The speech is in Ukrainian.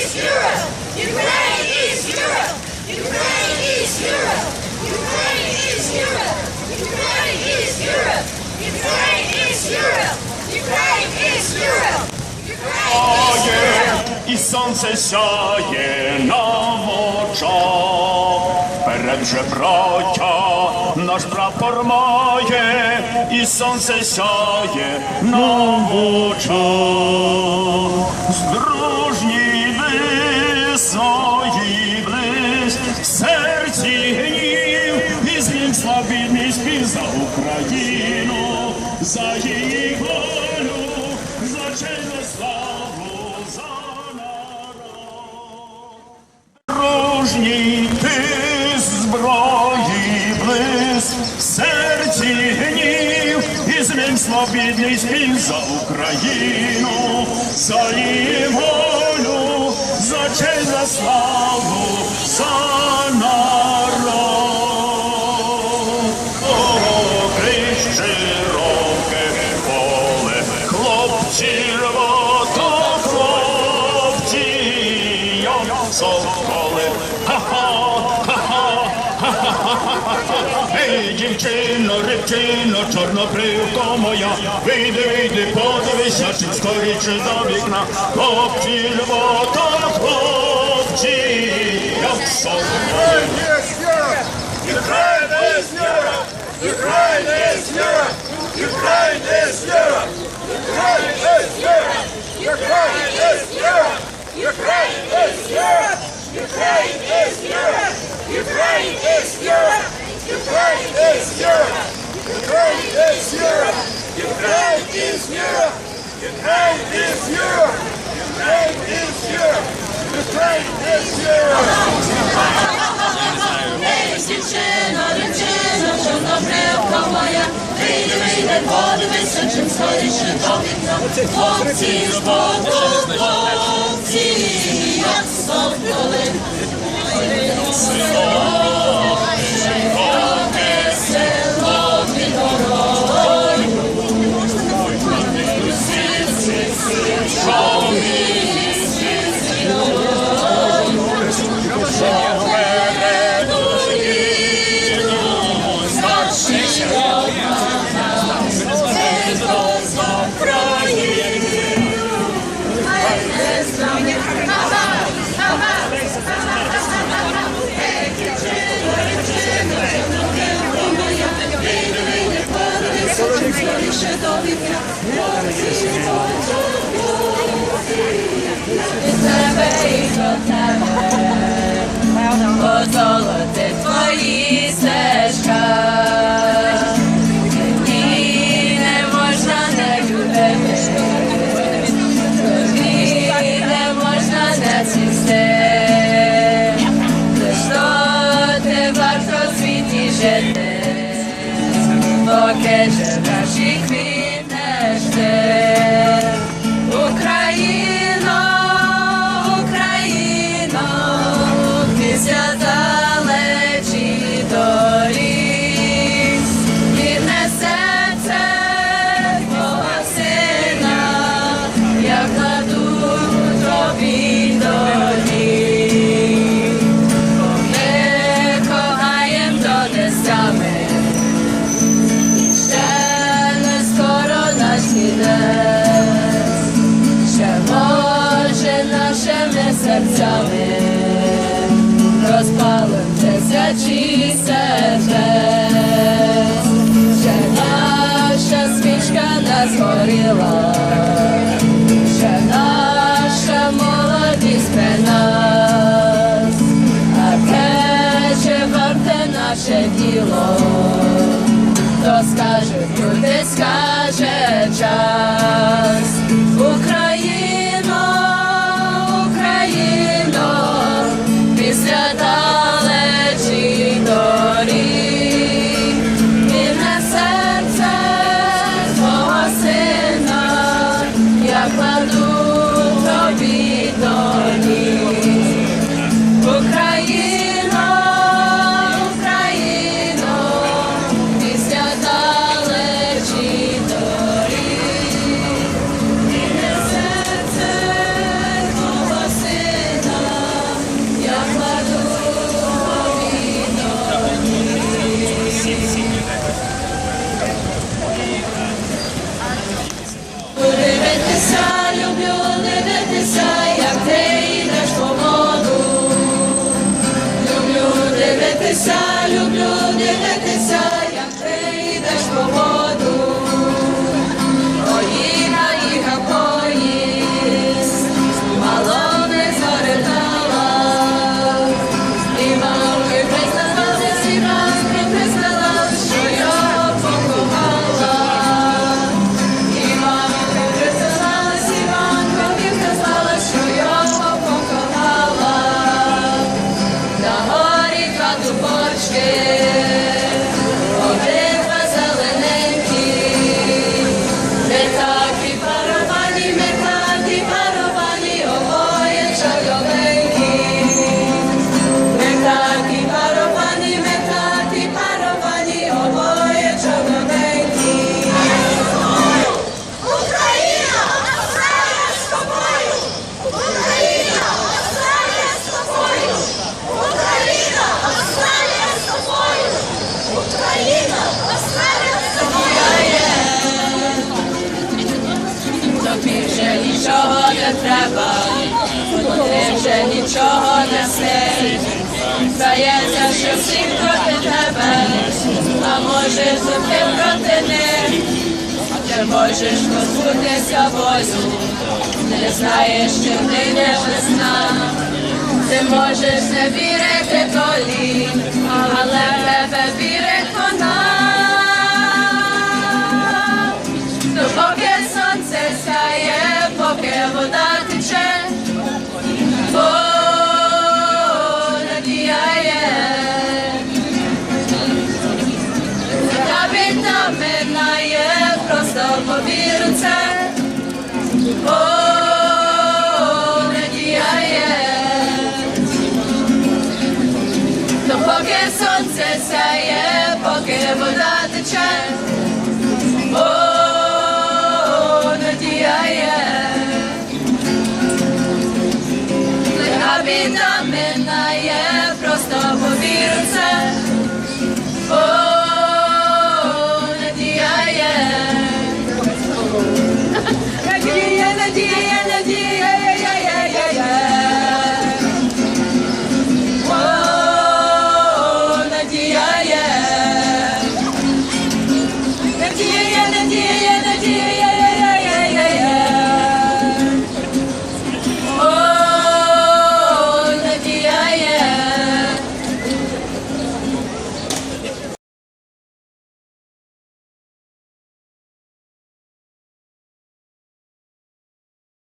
is Europe! Ukraine is Europe! Ukraine is Europe! Ukraine is Europe! Ukraine is Europe! Ukraine is Europe! Ukraine is Europe! І сонце сяє нам очах. Вперед же, браття, наш прапор має, і сонце сяє нам в очах. Здружній висої близь, серці гнів, і злім слабідний спів за Україну, за її волю, за честь, за славу, за народ. Дружній ти зброї блиск, в серці гнів, і з ним слабідний спів за Україну, за її волю, з очей за славу, за народ. О, крищі роки поле, хлопці рвали. Дівчино, рибчино, чорнобривко моя, is Europe! Ukraine is Europe! Ukraine is Europe! Ukraine is Europe! Ukraine is Europe! Ukraine is Europe! Ukraine is Europe! Ukraine is Europe! Ukraine is Europe! Ukraine is Europe! Ukraine is Europe! Ukraine is Europe! Ukraine is Europe! Подивися, чим скоріше до вікна. Хлопці, жботу, хлопці, більше до вікна. Сердець, ще наша свічка не всі проти тебе, а може ти проти них. Ти можеш позбутися болю, не знаєш, чим ти не весна. Ти можеш не вірити долі, але в тебе вірить вона. Допоки сонце сяє, поки вода повір у це, о, надія є, то поки сонце сяє, поки вода тече, о, надія є, лиха біда минає, просто повір це. Yeah.